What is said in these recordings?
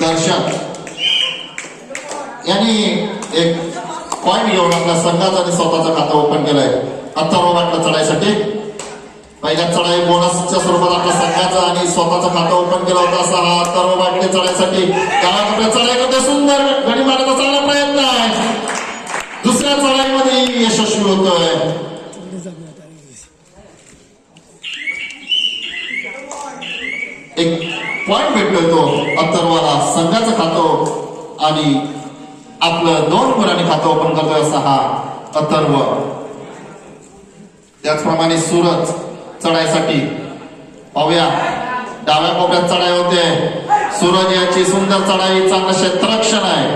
दर्शन यांनी एक पॉईंट घेऊन आपल्या संघाचं आणि स्वतःचं खातं ओपन केलंय. अथर्व वाटलं चढायसाठी. पहिल्या चढाई बोनसच्या स्वरूपात आपल्या संघाचं आणि स्वतःचं खातं ओपन केलं होतं असा हा अथर्व वाटले चढायसाठी. त्याला आपल्या चढाईमध्ये सुंदर घडी मारण्याचा चांगला प्रयत्न आहे. दुसऱ्या चढाईमध्ये यशस्वी होतोय. एक पॉईंट भेटतोय तो अथर्वाला. संघाचं खातं आणि आपलं दोन गुणांनी खातं ओपन करतोय असा हा अथर्व. त्याचप्रमाणे सूरज चढायसाठी पाहूया. डाव्या कोपऱ्यात चढाई होते. सूरज याची सुंदर चढाई चांगलं क्षेत्ररक्षण आहे.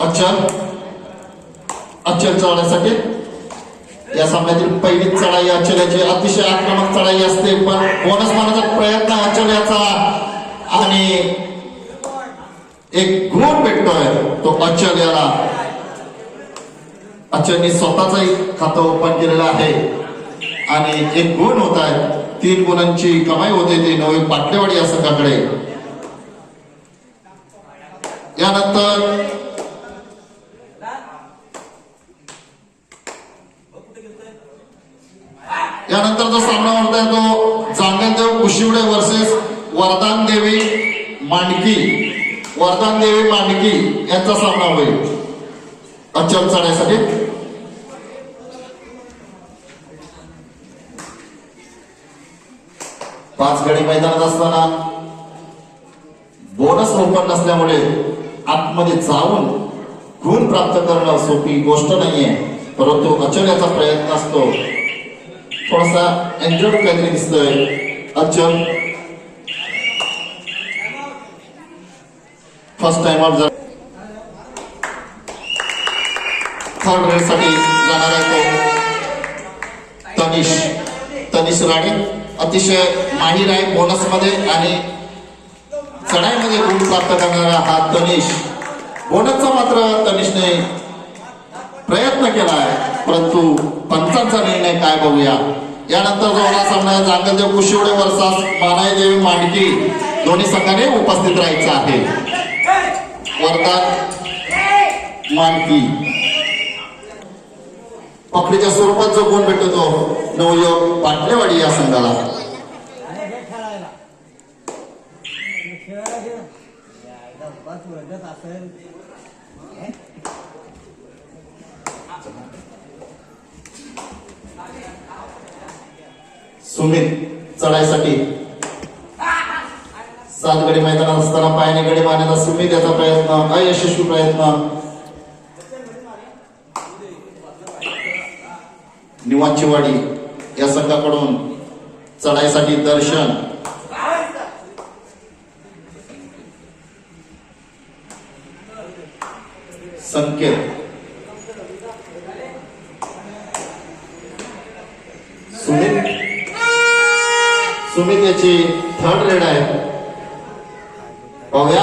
अचल अचल चढण्यासाठी या सामन्यातील पहिली चढाई अचल अतिशय आक्रमक चढाई असते पण बोनस मानाचा प्रयत्न अचल आणि एक गुण भेटतोय तो अचल याला स्वतःचंही खातं ओपन केलेलं आहे. आणि एक गुण होत आहे तीन गुणांची कमाई होते ती नवी पाटलेवाडी या संघाकडे. यानंतर यानंतर जो सामना होत आहे तो जांगलदेव कुशिवडे वर्सेस वरदान देवी मांडकी. वरदान देवी मांडकी यांचा सामना होईल. अचल चढण्यासाठी पाच गडी मैदानात असताना बोनस ओपन नसल्यामुळे आतमध्ये जाऊन गुण प्राप्त करणं सोपी गोष्ट नाहीये. परंतु अचल याचा प्रयत्न असतो. थोडासा एन्जॉय काहीतरी दिसतोय अचल फर्स्ट टाइम जर थर्ड रेडसाठी जाणार आहे तो तनिष तनिष राणे अतिशय माहीर आहे बोनसमध्ये आणि चढाईमध्ये गुण प्राप्त करणारा हा तनिष बोनसचा मात्र तनिषने प्रयत्न केला आहे. परंतु पंचांचा निर्णय काय बघूया? यानंतर जो सामना जांगलदेव कुशिवडे वर्षास मानाई देवी मांडकी दोन्ही संघाने उपस्थित राहायचं आहे. वरदान मांडकी. पकडीच्या स्वरूपात जो गुण भेटतो नवयोग पाटलेवाडी या संघाला आणि हे खेळायला खेळायला घे ना. या, एकदा बस उलटत असेल हे? सुमित चढायसाठी. सात गडी मैदानात असताना पायाने गडी मारण्याचा सुमित याचा प्रयत्न अयशस्वी प्रयत्न. निवांचीवाडी या संघाकडून चढाईसाठी दर्शन. संकेत. सुमित सुमित याची थर्ड रेड आहे. पाहूया.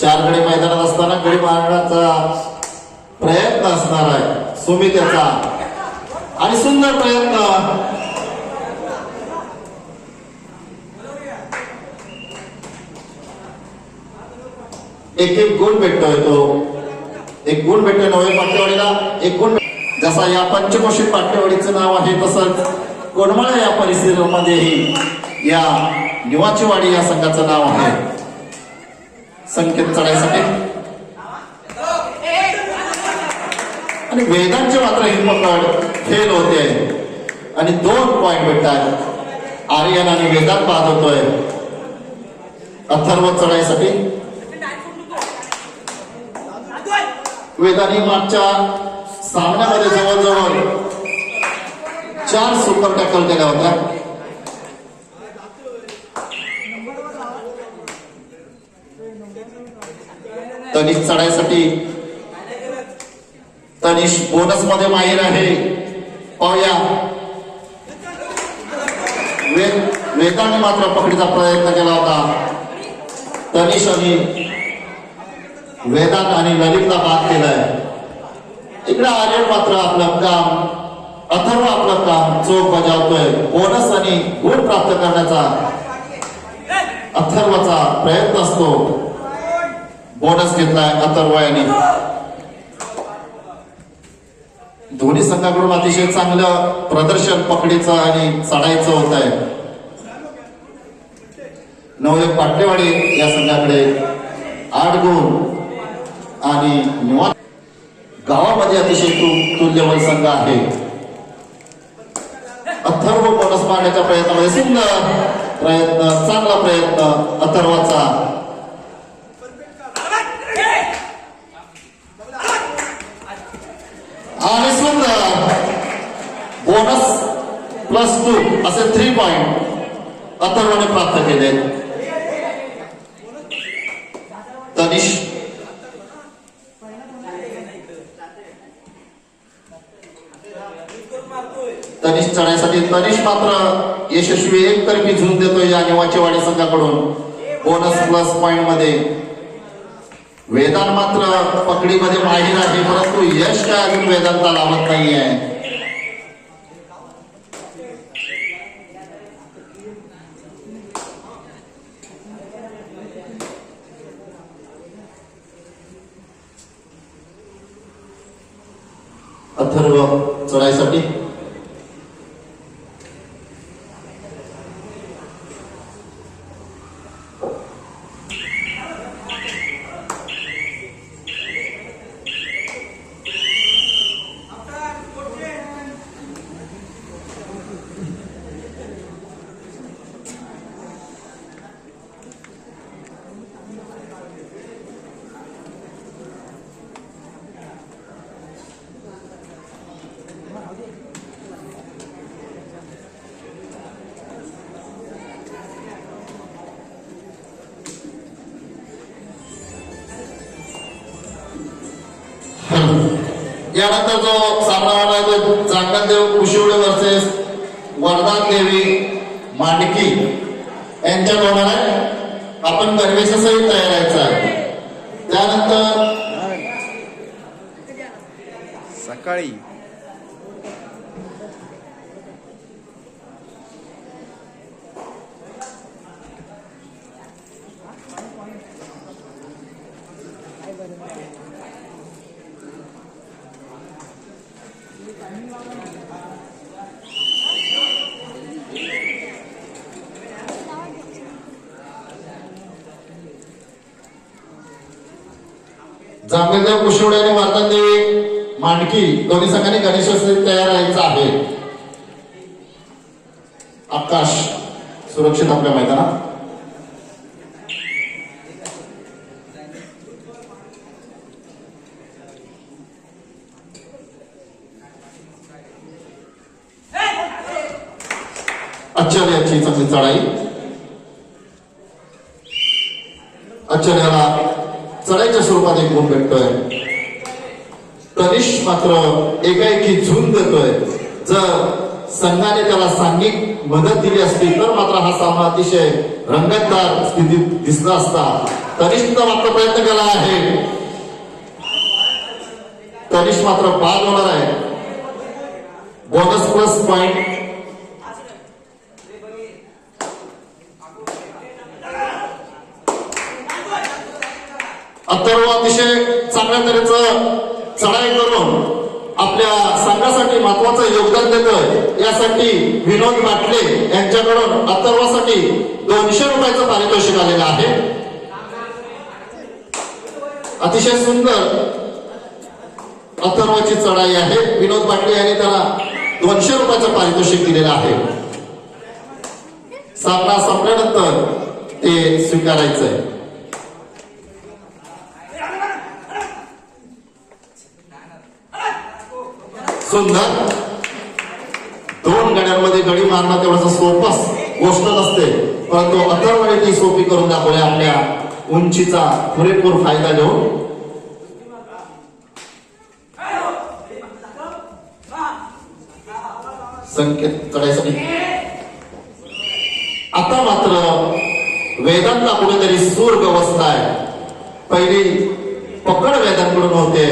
चार गडी मैदानात असताना गडी मारण्याचा प्रयत्न असणार आहे सुमित याचा आणि सुंदर प्रयत्न. एक एक गुण भेटतोय तो. एक गुण भेटतोय नवे पाटलेवाडीला एक गुण जसा या पंचकोशी पाटलेवाडीचं नाव आहे तसंच कोडमाळा या परिसरामध्येही या निवाचीवाडी या संघाचं नाव आहे. संकेत चढायसाठी. आणि वेदांचे मात्र ही पकड फेल होते. आणि दोन पॉइंट भेटतात. आर्यन आणि वेदांत पाहत होतोय. अथर्व चढाईसाठी वेदांनी मागच्या सामन्यामध्ये जवळजवळ चार सुपर टॅकल केल्या होत्या तनिष चढाईसाठी तनिष बोनस मध्ये माहीर आहे पाहूया वेद वेदाने मात्र पकडीचा प्रयत्न केला होता तनिष आणि वेदांत आणि ललितला बाद केलाय इकडे आर्यन मात्र आपलं काम अथर्व आपलं काम चोख बजावतोय बोनस आणि गुण प्राप्त करण्याचा अथर्वचा प्रयत्न असतो. बोनस घेतलाय अथर्व यांनी. दोन्ही संघाकडून अतिशय चांगलं प्रदर्शन पकडीचं आणि चढायचं होत आहे नवदेव पाटलेवाडी या संघाकडे आठ गुण आणि गावामध्ये अतिशय तु- संघ आहे. अथर्व बोनस मारण्याच्या प्रयत्नामध्ये म्हणजे सुंदर प्रयत्न चांगला प्रयत्न अथर्वाचा. आणि सुंदर. बोनस प्लस टू असे थ्री पॉइंट अथर्वाने प्राप्त केले. तनिष चढायसाठी तनिष मात्र यशस्वी एकतर्फी झुंज देतोय या निवाचेवाडी संघाकडून बोनस प्लस पॉइंटमध्ये. वेदांत मात्र पकडीमध्ये माहीर आहे परंतु यश काय अजून वेदांता लाभत नाही आहे अथर्व चढायसाठी. यानंतर जो सामना होणार तो चाकणदेव कुशिवडे वर्सेस वर्धा देवी मांडकी यांच्यात होणार आहे आपण गणवेशासहित तयार राहायचं आहे. त्यानंतर सकाळी जांभेदेव कुशिवडे आणि वर्धन देवी मांडकी दोन्ही संघाने गणेशासहित तयार राहायचा आहे. आकाश सुरक्षित आपल्या मैदानात आचार्याची चांगली चढाई आचार्याला चढाईच्या स्वरूपात एक गुण भेटतोय तनिष मात्र एकाएकी झून देतोय. जर संघाने त्याला सांघिक मदत दिली असती तर मात्र हा सामना अतिशय रंगतदार स्थितीत दिसला असता. तनिषनं मात्र प्रयत्न केला आहे. कनिष्ठ मात्र बाद होणार आहे. बोनस प्लस पॉइंट अथर्व अतिशय चांगल्या तऱ्हेचं चढाई करून आपल्या संघासाठी महत्वाचं योगदान देत यासाठी विनोद बाटले यांच्याकडून अथर्वासाठी दोनशे रुपयाचं पारितोषिक आलेलं आहे. अतिशय सुंदर अथर्वाची चढाई आहे. विनोद बाटले यांनी त्याला दोनशे रुपयाचं पारितोषिक दिलेलं आहे. सामना संपल्यानंतर ते स्वीकारायचंय. सुंदर दोन गड्यांमध्ये गडी मारणं तेवढं सोपस गोष्ट नसते. परंतु अथर्वने ती सोपी करून दाखवली आपल्या उंचीचा पुरेपूर फायदा घेऊन. संकेत चढायसाठी आता मात्र वेदांना कुठेतरी सूर व्यवस्था आहे. पहिली पकड वेदांकडून होते.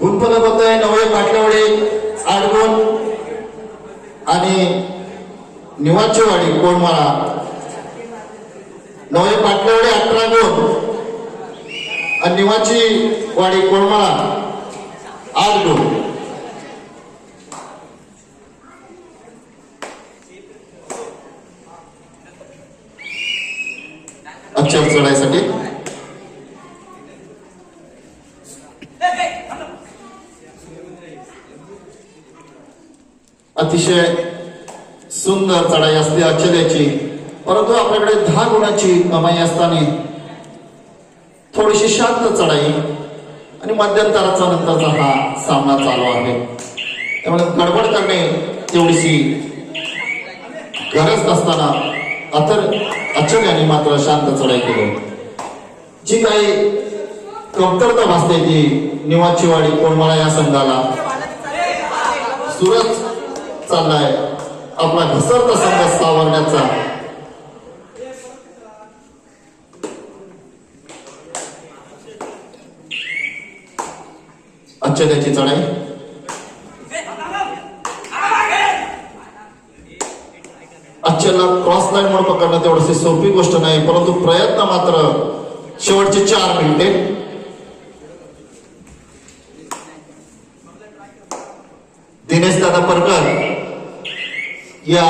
उत्पन्न होत आहे नवळे पाटलावडे आठ आणि निवाचेवाडी कोणमाळा नवळे पाटलावडे अठरा गुण आणि निवाची वाडी कोणमाळा आठ गुण अक्षर चढायसाठी अतिशय सुंदर चढाई असते आश्चर्याची परंतु आपल्याकडे दहा गुणाची कमाई असताना थोडीशी शांत चढाई आणि मध्यंतराचा नंतरचा हा सामना चालू आहे. त्यामुळे गडबड करणे तेवढीशी गरज नसताना अतर आश्चर्याने मात्र शांत चढाई केली. जी काही कमतरता भासते ती निवाची वाडी कोणमाळा या संघाला. सुरत चाललाय. आपला घसरता संघ सावरण्याचा. आश्चर्याची चढाई. आजच्याला क्रॉस लाईन म्हणून पकडणं तेवढी सोपी गोष्ट नाही परंतु प्रयत्न मात्र शेवटचे चार मिनिटे दिनेश दादा परकर या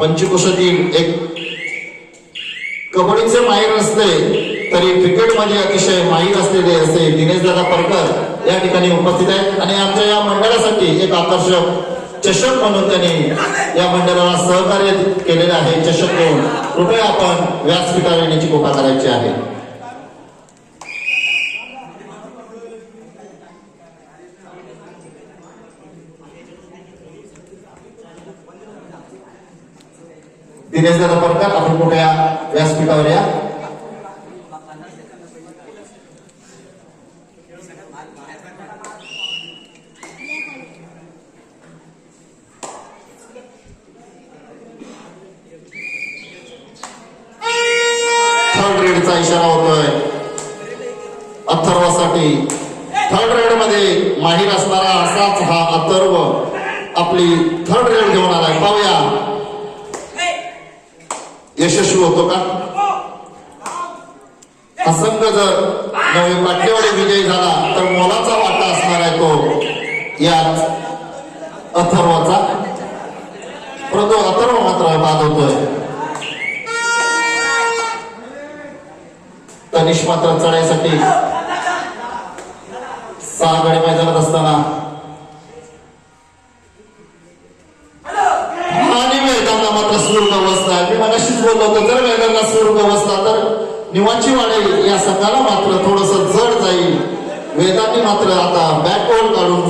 पंचकोशातील एक कबड्डीचे माहीर असले तरी क्रिकेटमध्ये अतिशय माहीर असलेले असे दिनेश दादा परकर या ठिकाणी उपस्थित आहेत. आणि आमच्या या मंडळासाठी एक आकर्षक चषक म्हणून त्यांनी या मंडळाला सहकार्य केलेलं आहे. चषक घेऊन कृपया आपण व्यासपीठावर येण्याची कृपा करायची आहे. दिनेश दादा परकर आपण कुठे या यशस्वी होतो का? हा संघ जर नवे पाट्यवाडी विजयी झाला तर मोलाचा वाटा असणार आहे तो. यात अथर्वाचा परंतु अथर्व मात्र बाद होतोय. तनिष मात्र चढायसाठी सहा गडी मैदानात असताना मात्र सुवर्ण अवस्था मी मगाशीच बोललो होतो जर मैदानाला सुवर्ण अवस्था तर निवांची वाढेल. या संघाला मात्र थोडस जड जाईल. वेदांनी मात्र आता बॅकवर्ड काढून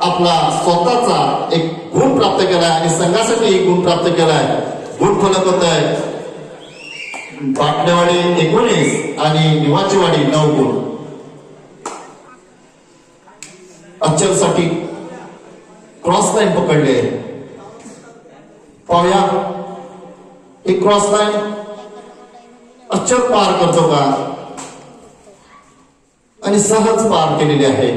आपला स्वतःचा एक गुण प्राप्त केलाय आणि संघासाठी एक गुण प्राप्त केलाय. गुण फलक होत आहे पाटणेवाडी एकोणीस आणि निवाचीवाडी नऊ गुण. अच्चलसाठी क्रॉस लाईन पकडले. पाहूया. एक क्रॉस लाईन अच्चल पार करतो का? आणि सहज पार केलेली आहे.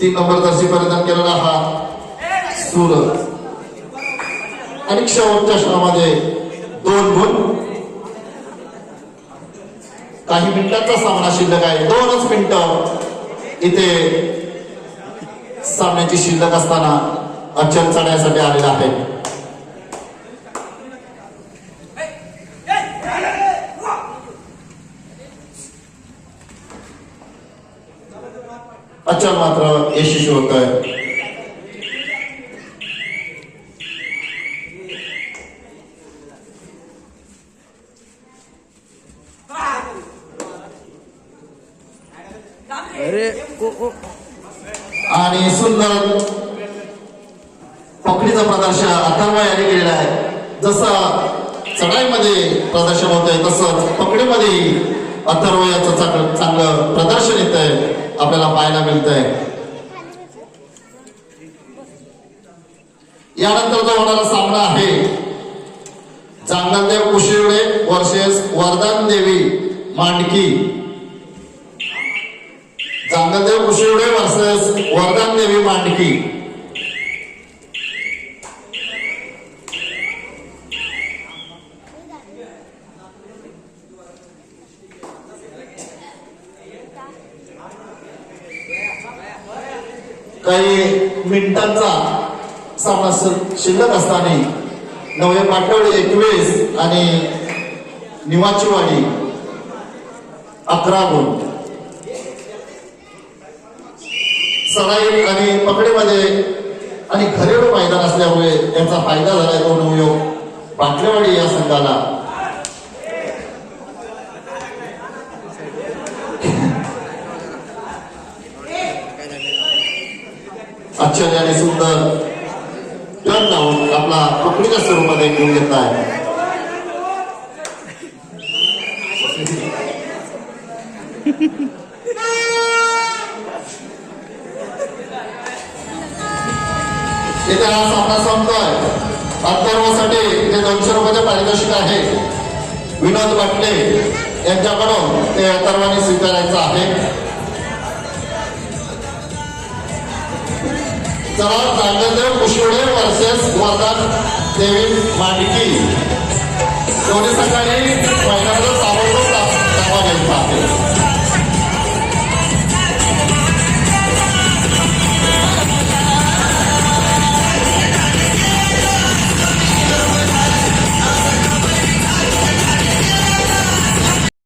तीन नंबर दर्शी परिधान केलेला हा सूरज. आणि शेवटच्या क्षणामध्ये दोन गुण. काही मिनिटांचा सामना शिल्लक आहे. दोनच मिनिट इथे सामन्याची शिल्लक असताना अचल चढण्यासाठी आलेला आहे. अचल मात्र यशस्वी होत आहे अरे ओ ओ आणि सुंदर पकडीचं प्रदर्शन अथर्वा यांनी केलेलं आहे जसं चढाईमध्ये प्रदर्शन होत आहे तसंच पकडीमध्ये अथर्व याचं चांगलं चांगलं प्रदर्शन येत आहे आपल्याला पाहायला मिळत आहे यानंतर जो होणारा सामना आहे चांगलदेव कुशिवडे वर्सेस वरदान देवी मांडकी. चांगलदेव कुशिवडे वर्सेस वरदान देवी मांडकी. काही मिनिटांचा सामना शिल्लक असताना नवे पाटवडे एकवीस आणि निवाचीवाडी अकरा गुण. सराई आणि पकडेमध्ये आणि घरेलू मैदान असल्यामुळे याचा फायदा झाला दोन उपयोग पाटलेवाडी या संघाला. आश्चर्याने सुंदर. टर्न लावून आपला पकडीच्या स्वरूपात एक घेऊन घेतला आहे इथे हा सामना संपतोय. अथर्वसाठी जे दोनशे रुपयाचे पारितोषिक आहे. विनोद बाटले यांच्याकडून ते अथर्वाने स्वीकारायचं आहे. चला चांगदेव कुशिवडे वर्सेस वर्धा देवी मांडकी दोन्ही सकाळी मैदानाचा ताबडतोब ताबा घ्यायचा आहे